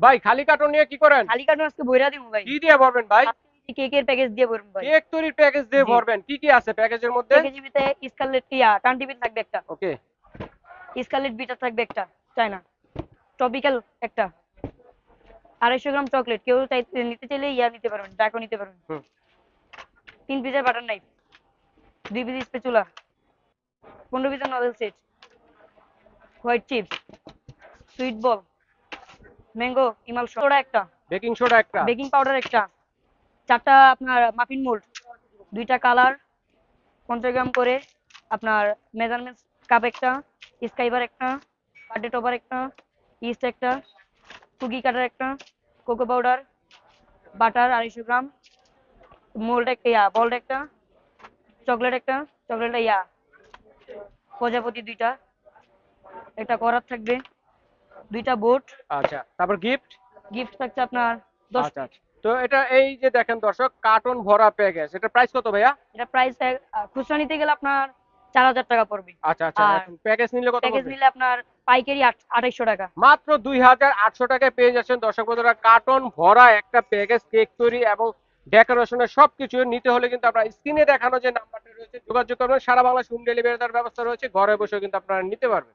ভাই খালি কার্টন নিয়ে কি করেন? খালি কার্টুন আজকে বইরা দিব ভাই। কি দিয়ে ভরবেন ভাই? কেকের প্যাকেজ দিয়ে ভরবো ভাই। কেক তৈরির প্যাকেজ দিয়ে ভরবেন। কি কি আছে প্যাকেজের মধ্যে? কেজিবিতে স্কারলেট ইয়া টান টিভি থাকবে একটা। ওকে। স্কারলেট বিটার থাকবে একটা চায়না। টপিক্যাল একটা। আড়াইশো গ্রাম চকলেট কেউ চাইতে নিতে চাইলে ইয়া নিতে পারবেন ডাকও নিতে পারবেন। হুম। তিন পিসের বাটার নাইফ দুই পিস স্পেচুলা পনেরো পিসের novel set white chips sweet ball mango ইমাল soda একটা। বেকিং সোডা একটা। বেকিং পাউডার একটা। চারটা আপনার মাফিন মোল্ড দুইটা কালার পঞ্চাশ গ্রাম করে আপনার মেজারমেন্ট কাপ একটা স্কাইবার একটা বার্থডে টপার একটা ইস্ট একটা কুকি কাটার একটা কোকো পাউডার বাটার আড়াইশো গ্রাম মোল্ড একটা ইয়া বল্ড একটা চকলেট একটা চকলেট ইয়া প্রজাপতি দুইটা। একটা করাত থাকবে। দুইটা বোট আচ্ছা তারপর গিফট গিফট থাকছে আপনার আচ্ছা আচ্ছা। তো এটা এই যে দেখেন দর্শক কার্টন ভরা প্যাকেজ এটা প্রাইস কত ভাইয়া? এটা প্রাইস খুচরা নিতে গেলে আপনার চার হাজার টাকা পড়বে। আচ্ছা আচ্ছা প্যাকেজ নিলে কত প্যাকেজ নিলে আপনার পাইকারি আঠাইশো টাকা। মাত্র দুই হাজার আটশো টাকায় পেয়ে যাচ্ছেন দর্শক বন্ধুরা কার্টন ভরা একটা প্যাকেজ কেক তৈরি এবং ডেকোরেশনের সবকিছু নিতে হলে কিন্তু আপনার স্ক্রিনে দেখানো যে নাম্বারটা রয়েছে যোগাযোগ করবেন। সারা বাংলা হোম ডেলিভারি দেওয়ার ব্যবস্থা রয়েছে ঘরে বসে কিন্তু আপনারা নিতে পারবেন।